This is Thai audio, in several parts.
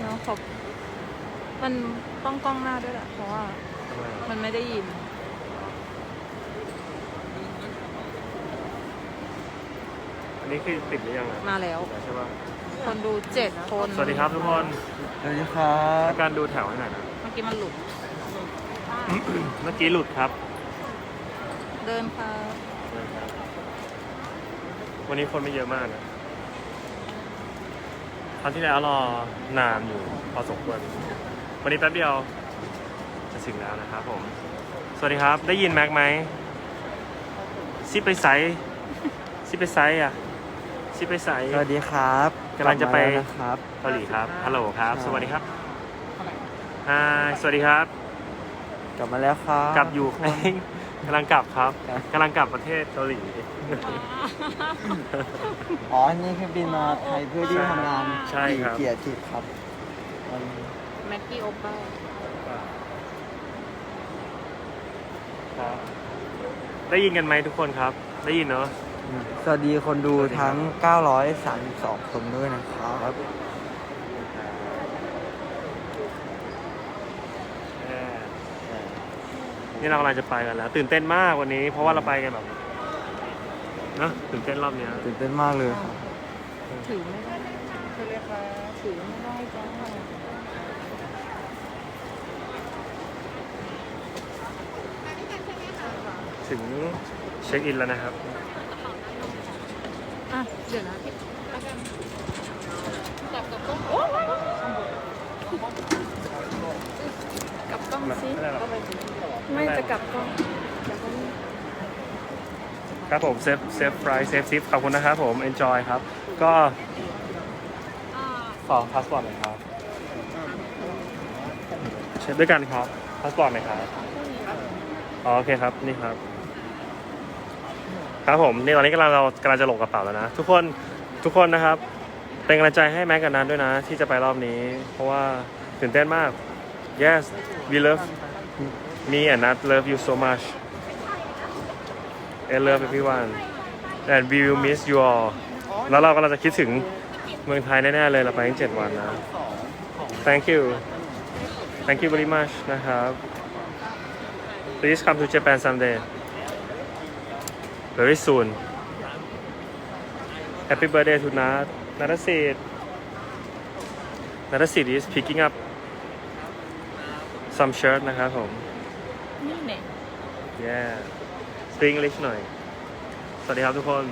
เนาะขอบมันต้องกล้องหน้าด้วยแหละเพราะว่ามันไม่ได้ยิน อันนี้คือติดหรือยังอะมาแล้ว ใช่ป่ะคนดูเจ็ดคนสวัสดีครับทุกคนสวัสดีครับการดูแถวให้หน่อยนะ เมื่อกี้มันหลุด เมื่อกี้หลุดครับ เดินค่ะ วันนี้คนไม่เยอะมากนะค รั้งที่แล้วรอนานอยู่พอสมควรวันนี้แป๊บเดียวจะถึงแล้วนะครับผม สวัสดีครับ ได้ยินแม็กไหมซิไปไซส์ซิไปไซส์อะซิไปไซส์สวัสดีครับกำลังจะไปกบมาแล้วนะครับเกาหลีครับฮัลโหลครับครับ สวัสดีครับฮายสวัสดีครับ กลับมาแล้วครับ กลับอยู่ กำลังกลับครับครับกำลังกลับประเทศเกาหลี อ๋ออันนี่คือบินมาไทยเพื่อที่ทำงานใช่ครับ เกียรติครับวันแม็กกี้โอป้าครับได้ยินกันไหมทุกคนครับ ได้ยินเนาะสวัสดีคนดูทั้ง 932 คนด้วยนะครับ เออ นี่เรากำลังจะไปกันแล้ว ตื่นเต้นมากวันนี้ เพราะว่าเราไปกันแบบเนอะตื่นเต้นรอบเนี้ยตื่นเต้นมากเลยครับถือไม่ได้เธอเลยค่ะถือไม่ได้จ้าถึงเช็คอินแล้วนะครับอะเดี๋ยวนะพี่แล้วกันกลับกับกล้องกลับกล้องสิ ไม่ได้หรอกไม่จะกลับกล้องเดี๋ยวเขาไม่ครับผมเซฟเซฟไฟเซฟซิปขอบคุณนะครับผม enjoy ครับ ก็ขอพาสปอร์ตหน่อยครับเช็คด้วยกันครับพาสปอร์ตหน่อยครับอ๋อโอเคครับนี่ครับ ครับผมนี่ตอนนี้กำลังเรากำลังจะลงกระเป๋าแล้วนะ ทุกคนทุกคนนะครับ เป็นกำลังใจให้แม็กกับนันด้วยนะ ที่จะไปรอบนี้ เพราะว่าตื่นเต้นมาก yes we love me and Nat love you so much I love everyone and we will miss you all แล้วเรากำลังจะคิดถึงเมืองไทยแน่ๆเลยเราไปตั้งเจ็ดวันนะ thank you thank you very much นะครับ please come to Japan someday very soon happy birthday to Nat Natasid Natasid is picking up some shirt นะครับผม นี่เนี่ย yeah speak English หน่อย สวัสดีครับทุกคน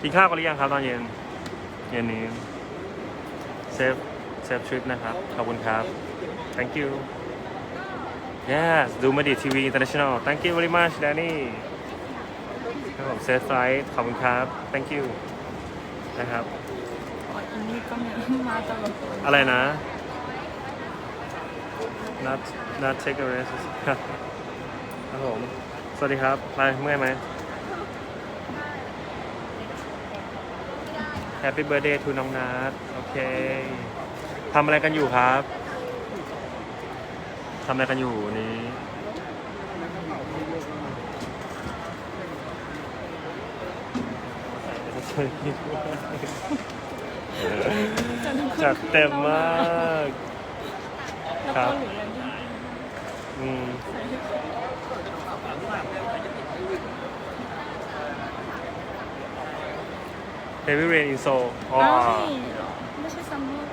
กินข้าวกันหรือยังครับตอนเย็น เย็นนี้เซฟเซฟทริปนะครับ ขอบคุณครับ thank you yes ดูมาดีทีวี international thank you very much Danny ครับผมเซฟไฟขอบคุณครับ thank you นะครับอ๋ออันนี้ก็เนี่ยมาตลอดอะไรนะ not not take a rest ครับผม สวัสดีครับไปเมื่อยไหม Happy birthday to น้องนัทโอเคทำอะไรกันอยู่ครับทำอะไรกันอยู่นี้จัดเต็มมากแล้วครัก็บหรืออะไรที่อืม Heavy Rain in Seoul อ๋อไม่ใช่ซัมเมอร์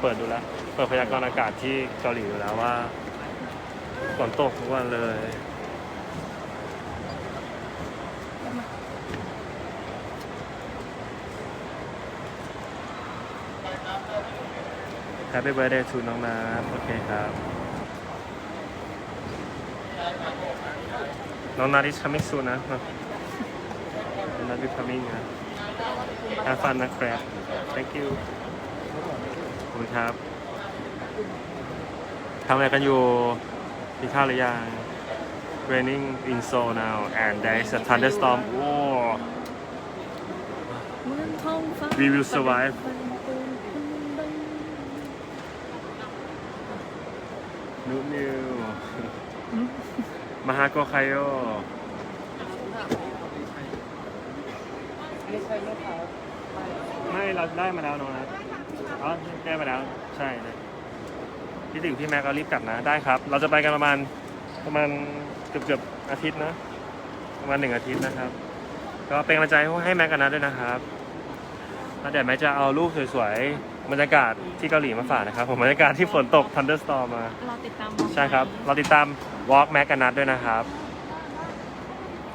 เปิดดูแล้ว เปิดพยากรณ์อากาศที่เกาหลีดูแล้วว่าฝนตกทุกวันเลย Happy birthday to น้องน้ำโอเคครับ น้องนา is coming soon นะน้องนา is coming นะ Have fun นะครับ thank you ขอบคุณครับทำอะไรกันอยู่กินข้าวหรือยัง raining in Seoul now and there is a thunderstorm โอ้เมืองท้องฟ้า We will survive นุ่นิวมาฮาโกไคโย ไม่เราได้มาแล้วน้องนะอ๋อแก้ไปแล้วใช่เลยพี่ถึงพี่แม็กก็รีบกลับนะได้ครับ เราจะไปกันประมาณประมาณเกือบเกือบๆอาทิตย์นะประมาณหนึ่งอาทิตย์นะครับ ก็เป็นกำลังใจให้แม็กกันนะด้วยนะครับแล้วเดี๋ยวแม็กจะเอารูปสวยๆบรรยากาศที่เกาหลีมาฝากนะครับผมบรรยากาศที่ฝนตก thunderstorm มา เราติดตามใช่ครับเราติดตาม walk แม็กกันนัดด้วยนะครับ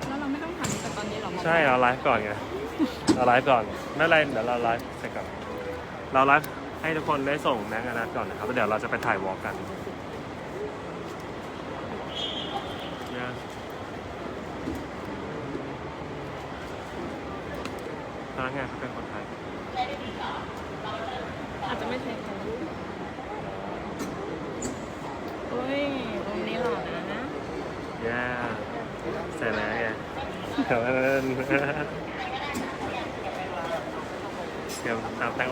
แล้วเราไม่ต้องทำแต่ตอนนี้หรอใช่เราไลฟ์ก่อนไง เราไลฟ์ก่อนไม่เป็นไรเดี๋ยวเราไลฟ์เสร็จก่อนเราไลฟ์ให้ทุกคนได้ส่งแม็กกันนัดก่อนนะครับแล้วเดี๋ยวเราจะไปถ่ายวอล์กกันเนี่ยพนักงานเขาเป็นคนไทยอาจจะไม่ใช่คนเฮ้ยตรงนี้หล่อนะย่าใส่แม็กไงเดี๋ยว นั้นเดี๋ยวตามแต่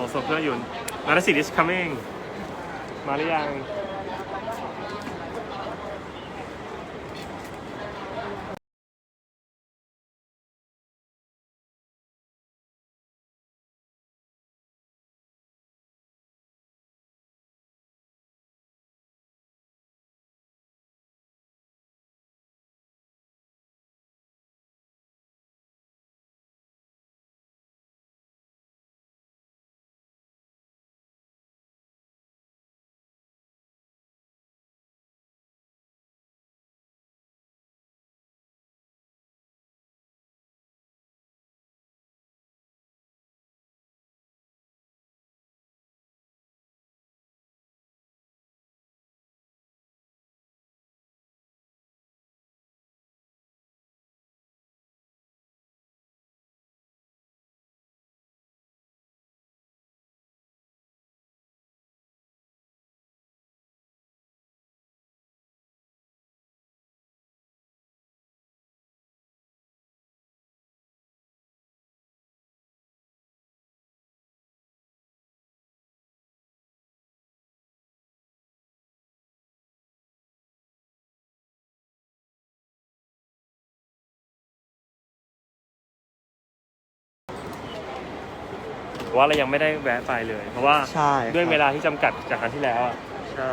แล้วสิ is coming มาหรือยังว่าเรายังไม่ได้แวะไปเลย เพราะว่าใช่ด้วยครับเวลาที่จำกัดจากครั้งที่แล้วอะใช่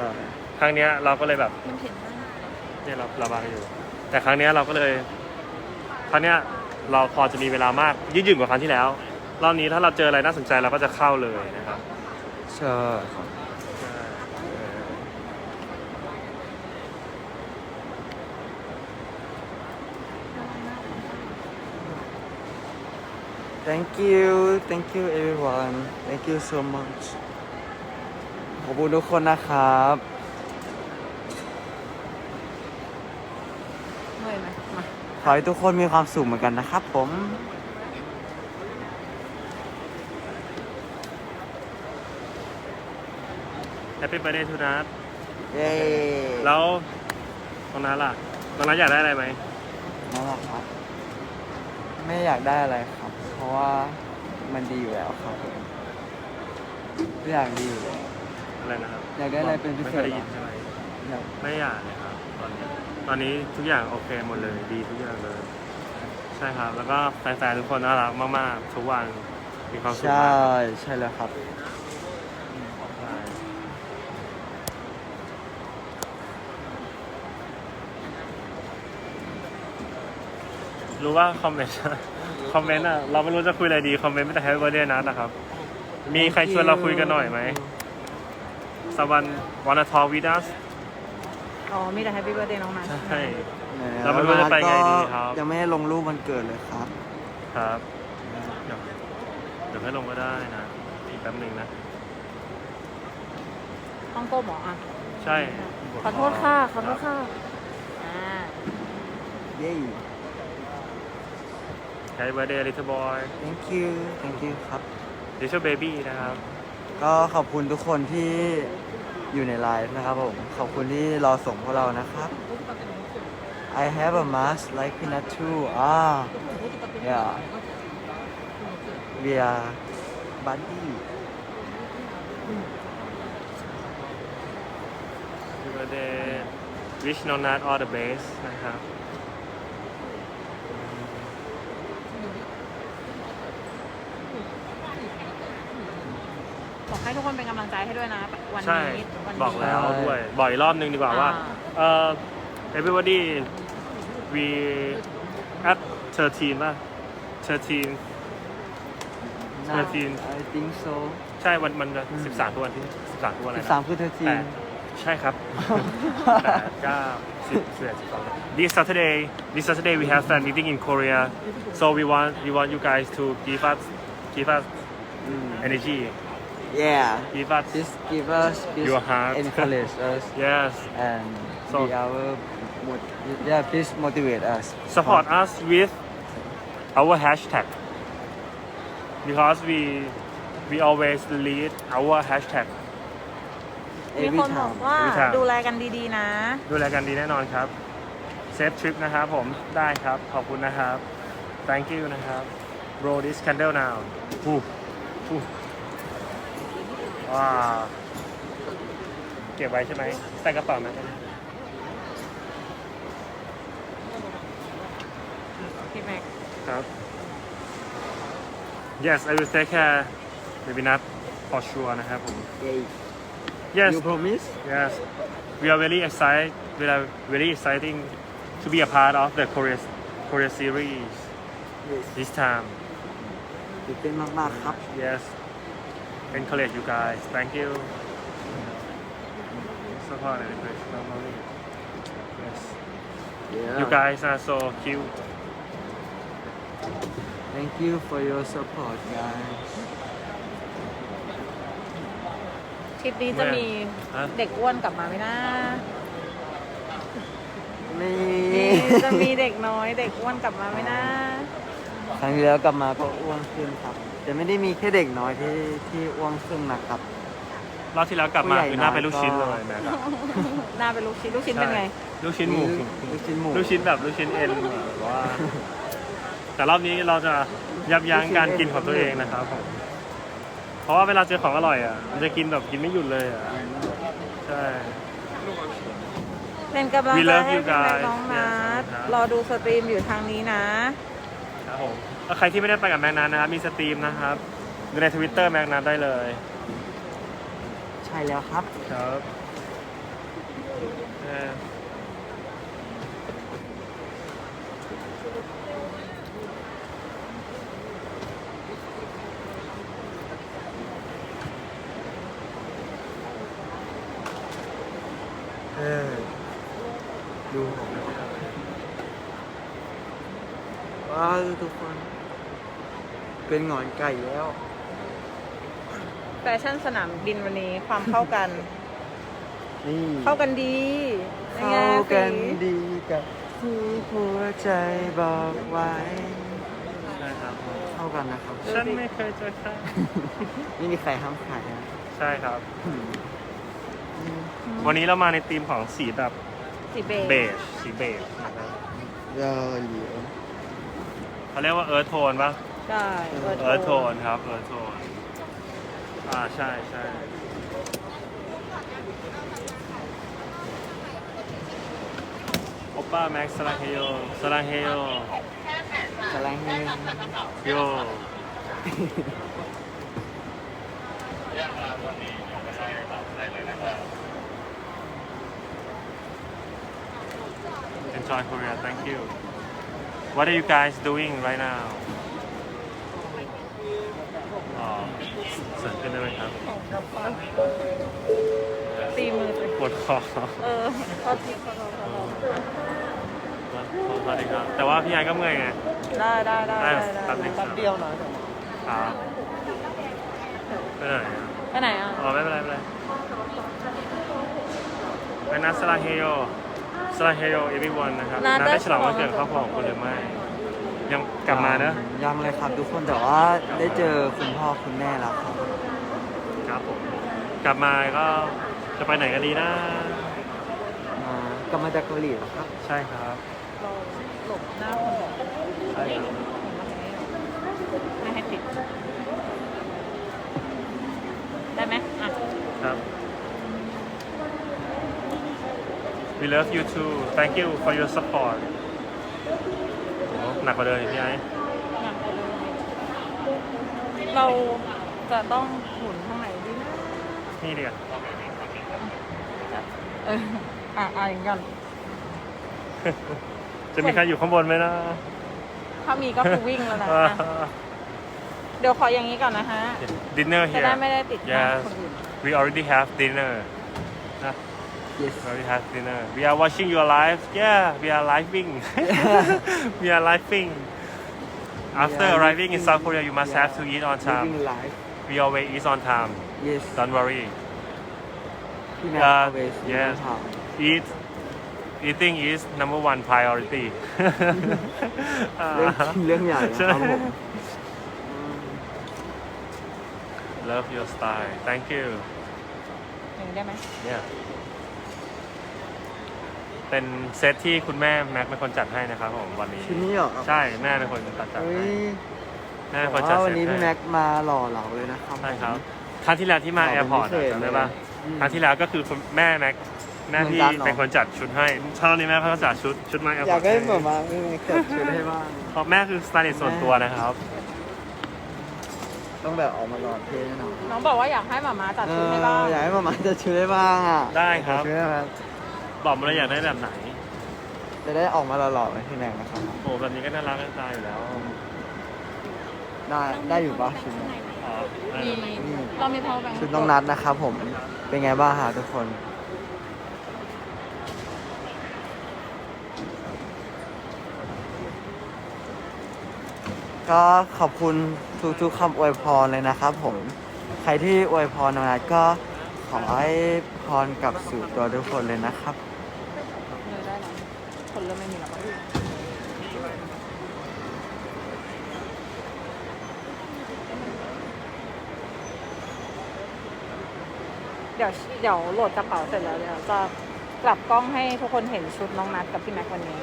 ครั้งเนี้ยเราก็เลยแบบมันเห็นมากเนี่ยเราเราบางอยู่ แต่ครั้งเนี้ยเราก็เลยครั้งเนี้ยเราพอจะมีเวลามากยืดหยุ่นกว่าครั้งที่แล้วรอบนี้ถ้าเราเจออะไรน่าสนใจเราก็จะเข้าเลยนะครับ ใช่ครับ thank you thank you everyone thank you so much ขอบคุณทุกคนนะครับเมื่อยไหมมาขอให้ทุกคนมีความสุขเหมือนกันนะครับผม แฮปปี้ i r t h d a y ทูนัทเย้ แล้วตรงนั้นล่ะตรงนั้นอยากได้อะไรไหม นั่นแหละครับ ไม่อยากได้อะไรครับ เพราะว่ามันดีอยู่แล้วครับผมทุกอย่างดีอยู่แล้ว อะไรนะครับอยากได้อะไรเป็นพิเศษ ไม่คยได้ยินใช่ไหมอยากไม่อยากเลยครับ ตอนนี้ ตอนนี้ทุกอย่างโอเคหมดเลย ดีทุกอย่างเลย ใช่ครับ แล้วก็แฟนๆทุกคนน่ารักมากๆ ทุกวัน มีความสุขใช่มาก ใช่แล้วครับ รู้ว่าคอมเมนต์คอมเมนต์อะเราไม่รู้จะคุยอะไรดีคอมเมนต์ไม่แต่แฮปปี้เบอร์เดย์นะนะครับ มีใครชวนเราคุยกันหน่อยไหมสวันวันทอวิดัสอ๋อมีแต่แฮปปี้เบิร์ดเดย์น้องนัทใช่แหมเราไม่รู้จะไปไงดีครับ ยังไม่ได้ลงรูปวันเกิดเลยครับ ครับเดี๋ยวเดี๋ยวให้ลงก็ได้นะ อีกแป๊บหนึ่งนะต้องก้มเหรออะ ใช่ ขอโทษค่ะ ขอโทษค่ะ อ่า เย้ แฮปปี้เบอร์เดย์ little boy thank you thank you ครับ little baby นะครับ ก็ขอบคุณทุกคนที่อยู่ในไลฟ์นะครับผม ขอบคุณที่รอส่งพวกเรานะครับ I have a mask like peanut too อ่า yeah we are buddy Happy birthday wish no not all the best นะครับ ให้ทุกคนเป็นกำลังใจให้ด้วยนะ วันใช่นี้วันนี้ บอกแล้วด้วยบอกอีกรอบนึงดีกว่าว่าอ่า เอ่อ everybody we at 13ป่ะ13น่า13 I think so ใช่วันมันจะ13ทุกวันที่13ทุกวันอะไรสิบนะสามคือเธอจีแปนดใช่ครับแปดเก้าสิบสิบเอ็ดสิบสอง This Saturday this Saturday we have fan meeting in Korea so we want we want you guys to give us give us energy yeah give us just give us please Your heart. encourage us yes and So- be our mot- yeah please motivate us support us with our hashtag because we we always lead our hashtag มี every คนบอก time ว่า every time ดูแลกันดีๆนะ ดูแลกันดีแน่นอนครับเซฟทริปนะครับผมได้ครับ ขอบคุณนะครับ thank you นะครับ roll this candle now อู้อู้ ว้าวเก็บไว้ใช่ไหมใส่กระเป๋าไหม พี่แม็ก ครับ yes I will take care maybe not for sure นะครับผม Yay. yes you promise yes we are very excited we are very exciting to be a part of the Korea Korea series yes this time ตื่นเต้นมาก ๆ ครับ Yes. Encourage you guys. Thank you. Support and encourage family. Yes. yeah You guys are so cute. thank you for your support guys ทริปนี้จะมีฮะ เด็กอ้วนกลับมาไหมนะนี่นี่จะมีเด็กน้อยเด็กอ้วนกลับมาไหมนะ ครั้งที่แล้วกลับมาก็อ้วนขึ้นครับ แต่ไม่ได้มีแค่เด็กน้อยที่ที่อ้วนขึ้นนะครับ รอบที่แล้วกลับมาผู้ใหญ่คือหน้าเป็นน้อยลูกชิ้นก็เลยนะครับหน้าเป็นลูกชิ้นลูกชิ้นเป็นไง ลูกชิ้นหมู ลูกชิ้นหมู ลูกชิ้นแบบลูกชิ้นเอ็นแบบว่า แต่รอบนี้เราจะยับยั้งการกินของตัวเองนะครับผมเพราะว่าเวลาเจอของอร่อยอะมันจะกินแบบกินไม่หยุดเลยอะใช่ เป็นกำลัง We ใจ love ให้ you พี่แม็ก guys น้องนัด Yes ครับ รอดูสตรีมอยู่ทางนี้นะ ครับผมแล้วใครที่ไม่ได้ไปกับแมกนันนะครับ มีสตรีมนะครับดูในทวิตเตอร์แมกนันได้เลยใช่แล้วครับ ครับเอ่อเออดูผมนะครับ ว้าวทุกคน เป็นหงอนไก่แล้ว แฟชั่นสนามบินวันนี้ความเข้ากัน นี่เข้ากันดียังไงเข้ากันสีดีกับที่หัวใจบอกไว้ ใช่ครับ เข้ากันนะครับ ฉันไม่เคยเจอใครไม่มีใครห้ามใครนะใช่ครับอืมวันนี้เรามาในธีมของสีแบบสีเบเบจจสีเบจนะครับยอเหลียว เขาเรียกว่าเอิร์ธโทนปะได้เอิร์ธโทนครับเอิร์ธโทนอ่าใช่ใช่โอป้าแม็กซ์สลังเฮโยสลังเฮโยกำลังให้โยเ Enjoy Korea thank you What are you guys doing right now อ๋อเสริมขึ้นได้ไหมครับตีมือสิปวดคอเออขอทีขอโทษขอโทษสวัสดีครับ แต่ว่าพี่ไอก็เมื่อยไง ได้ได้ได้ได้ได้แป๊บนึง แป๊บเดียวหน่อยครับไปไหนอะไปไหนอะอ๋อไม่เป็นไรไม่เป็นไรไปนัดสลาเฮโย สลาเฮโยเอวีวันนะครับนัดได้ฉลองวันเกิดครอบครัวของคุณหรือไม่ ยังกลับมาเนอะยังเลยครับทุกคนแต่ว่าได้เจอคุณพ่อคุณแม่แล้วครับครับผมกลับมาก็จะไปไหนกันดีนะมากลับมาจากเกาหลีเหรอครับใช่ครับเราหลบหน้าคนบอกใช่ครับไม่ให้ติด ได้ไหมอะ ครับ We love you too thank you for your support โอ้หนักกว่าเดิมอีกพี่ไอ้หนักกว่าเดิมอีกเราจะต้องหมุนทางไหนดีนะนี่เดียวเอออะอะอย่างนี้ก่อนจะมีใครอยู่ข้างบนไหมนะถ้ามีก็คือวิ่งแล้วนะอะเดี๋ยวขออย่างนี้ก่อนนะฮะ dinner จะ here ได้ไม่ได้ติดหน้า Yes คนอื่น we already have dinner นะ yes we already have dinner we are watching your live yeah we are living we are living after are arriving in living. South Korea you must have to eat on time living life we always eat on time yes don't worry พี่แม็ก Yeah, always yes. ถาม eat eating is number one priority เรื่องจริงเรื่องใหญ่นะครับผม love your style thank you อย่างนี้ได้ไหม เนี่ย เป็นเซตที่คุณแม่แม็กเป็นคนจัดให้นะครับผมวันนี้ชุดนี้เหรอใช่แม่เป็นคนตัดจัดเฮ้ให้ยแม่เป็นคแต่นจัดว่าเซวันตนี้พี่ให้แม็กมาหล่อเหลาเลยนะครับ ใช่ครับผมครั้งที่แล้วที่มาหล่อแอเป็นร์พอร์ตพิเศษจำได้ปะเลยอืมครั้งที่แล้วก็คือคุณแม่แม็กแม่พี่เหมือนกันเหรอ เป็นคนจัดชุดให้เช้านี้แม่เขาจัดชุดชุดมาแอร์พออร์ยาตกได้แบบมาพี่แม็กจัดชุดให้บ้าง เพราะแม่คือสไตลิสต์ส่วนตัวนะครับ ต้องแบบออกมาหล่อเท่แน่นอนน้องบอกว่าอยากให้หมาม้าจัดชุดให้บ้าง เอออยากให้มามาจัดชุดให้บ้างอะได้ครับ จัดชุดให้บ้าง บอกมาเลยอยากได้แบบไหน จะได้ออกมาหล่อๆเหมือนพี่แม็กนะครับ โอ้แบบนี้ก็น่ารักน่าตายอยู่แล้วได้ได้อยู่ปะชุดนี้อ๋อได้มีเลยเรามี power bank ชุดน้องนัดนะครับผม เป็นไงบ้างฮะทุกคน ก็ขอบคุณทุกๆคำอวยพรเลยนะครับผม ใครที่อวยพรน้องนัดก็ขอให้พรกลับสู่ตัวทุกคนเลยนะครับ เลยได้แล้วคนเริ่มไม่มีแล้วปะเดี๋ยวเดี๋ยวโหลดกระเป๋าเสร็จแล้วเดี๋ยวจะกลับกล้องให้ทุกคนเห็นชุดน้องนัดกับพี่แม็กวันนี้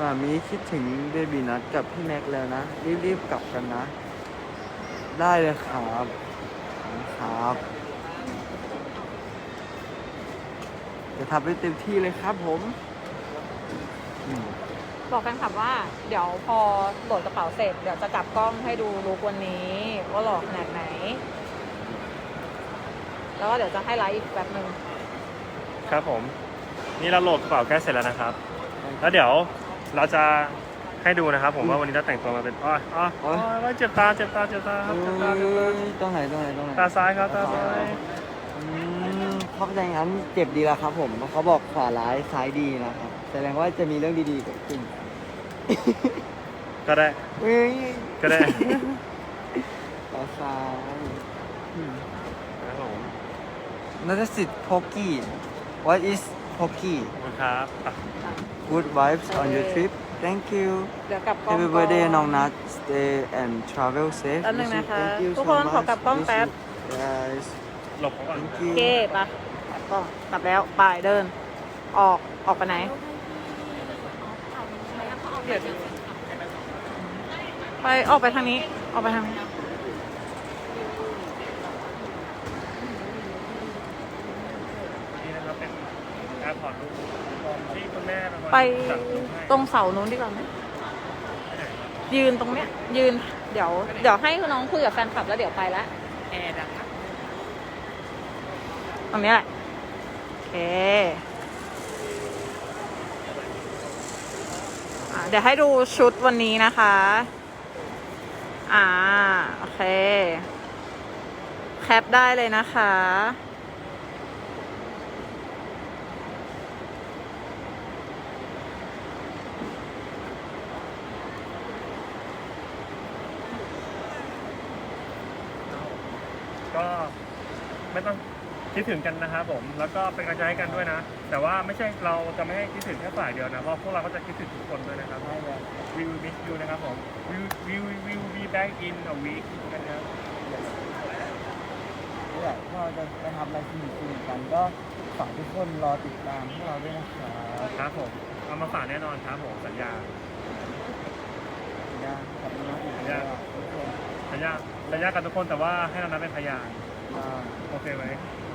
มามีคิดถึงเบบีนัดกับพี่แม็กแล้วนะ รีบๆกลับกันนะ ได้เลยครับครับจะทำให้เต็มที่เลยครับผมอืมบอกแฟนคลับว่า เดี๋ยวพอโหลดกระเป๋าเสร็จ เดี๋ยวจะกลับกล้องให้ดูลุกวันนี้ ว่าหลอกขนาดไหน แล้วก็เดี๋ยวจะให้ไลฟ์อีกแบบหนึ่งครับผม นี่เราโหลดกระเป๋าใกล้เสร็จแล้วนะครับ แล้วเดี๋ยว เราจะให้ดูนะครับ ผมว่าวันนี้เราแต่งตัวมาเป็นอ๋ออ๋ออ๋อเจ็บตาเจ็บตาเจ็บตาครับเจ็บตาเจ็บตาตรงไหนตรงไหนตรงไหนตาซ้ายครับตาซ้ายอืมเขาเป็นอย่างนั้นเจ็บดีแล้วครับ ผมเพราะเขาบอกขวาร้ายซ้ายดีนะครับแสดงว่าจะมีเรื่องดีๆเกิดขึ้นก็ได้เฮ้ยก็ได้ขวาซ้ายอืมครับผมนัทสิทธิ์ Pokey What is Pokey ขอบคุณครับอะ Good vibes on your trip Thank you เดี๋ยวกลับกล้อง Happy ก่ birthday น้องนัท Stay and travel safe แป๊บนึงนะคะ Thank you ทุก so คนขอ much กลับกล้องแป๊บ Guys หลบเขาก่อน Thank โอ you เคปะกลับกล้องกลับแล้วไปเดิน ออกออกไปไหนเดี๋ยวไปออกไปทางนี้ ออกไปทางนี้นี่นะครับเป็น แอร์พอร์ตลูกที่คุณแม่เป็นคนไปจัดรูปให้ตรงเสานู้นดีกว่าไหมยืนตรงเนี้ย ยืน เดี๋ยว เดี๋ยวให้น้องคุยกับแฟนคลับแล้วเดี๋ยวไปละแอร์ดังตรงเนี้ยแหละโอเคอะเดี๋ยวให้ดูชุดวันนี้นะคะ อ่า โอเค แคปได้เลยนะคะ ก็ไม่ต้องคิดถึงกันนะครับผม แล้วก็เป็นกำลังใจให้กันด้วยนะ แต่ว่าไม่ใช่เราจะไม่ให้คิดถึงแค่ฝ่ายเดียวนะ เพราะพวกเราก็จะคิดถึงทุกคนด้วยนะครับ We will miss you นะครับผม We will- we will- we will be back in a week นะครับ นี่แหละพวกเราจะไปทำอะไรสนุกๆกันก็ฝากทุกคนรอติดตามพวกเราด้วยนะครับครับผม เอามาฝากแน่นอนครับผมสัญญานะขอบคุณมากอีกสัญญาแล้วทุกคน สัญญา สัญญากับทุกคนแต่ว่าให้เรานับเป็นพยานมอ่าโอเคไหม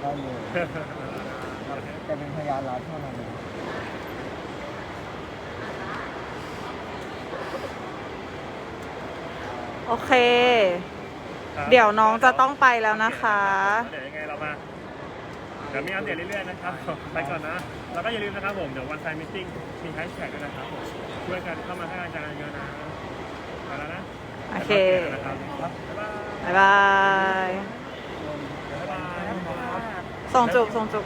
ได้เลยแต่เป็นพยานรัฐเท่านั้นนะโอเค ครับเดี๋ยวน้องจะต้องไปแล้วนะคะ เดี๋ยวยังไงเรามาเดี๋ยวมีอัปเดตเรื่อยๆนะครับไปก่อนนะ แล้วก็อย่าลืมนะครับผมเดี๋ยววันไทม์มิทติ้งมีแฮชแท็กด้วยนะครับผมช่วยกันเข้ามาให้กำลังใจกันเยอะนะไปแล้วนะ โอเคบายบายส่งจุกส่งจุก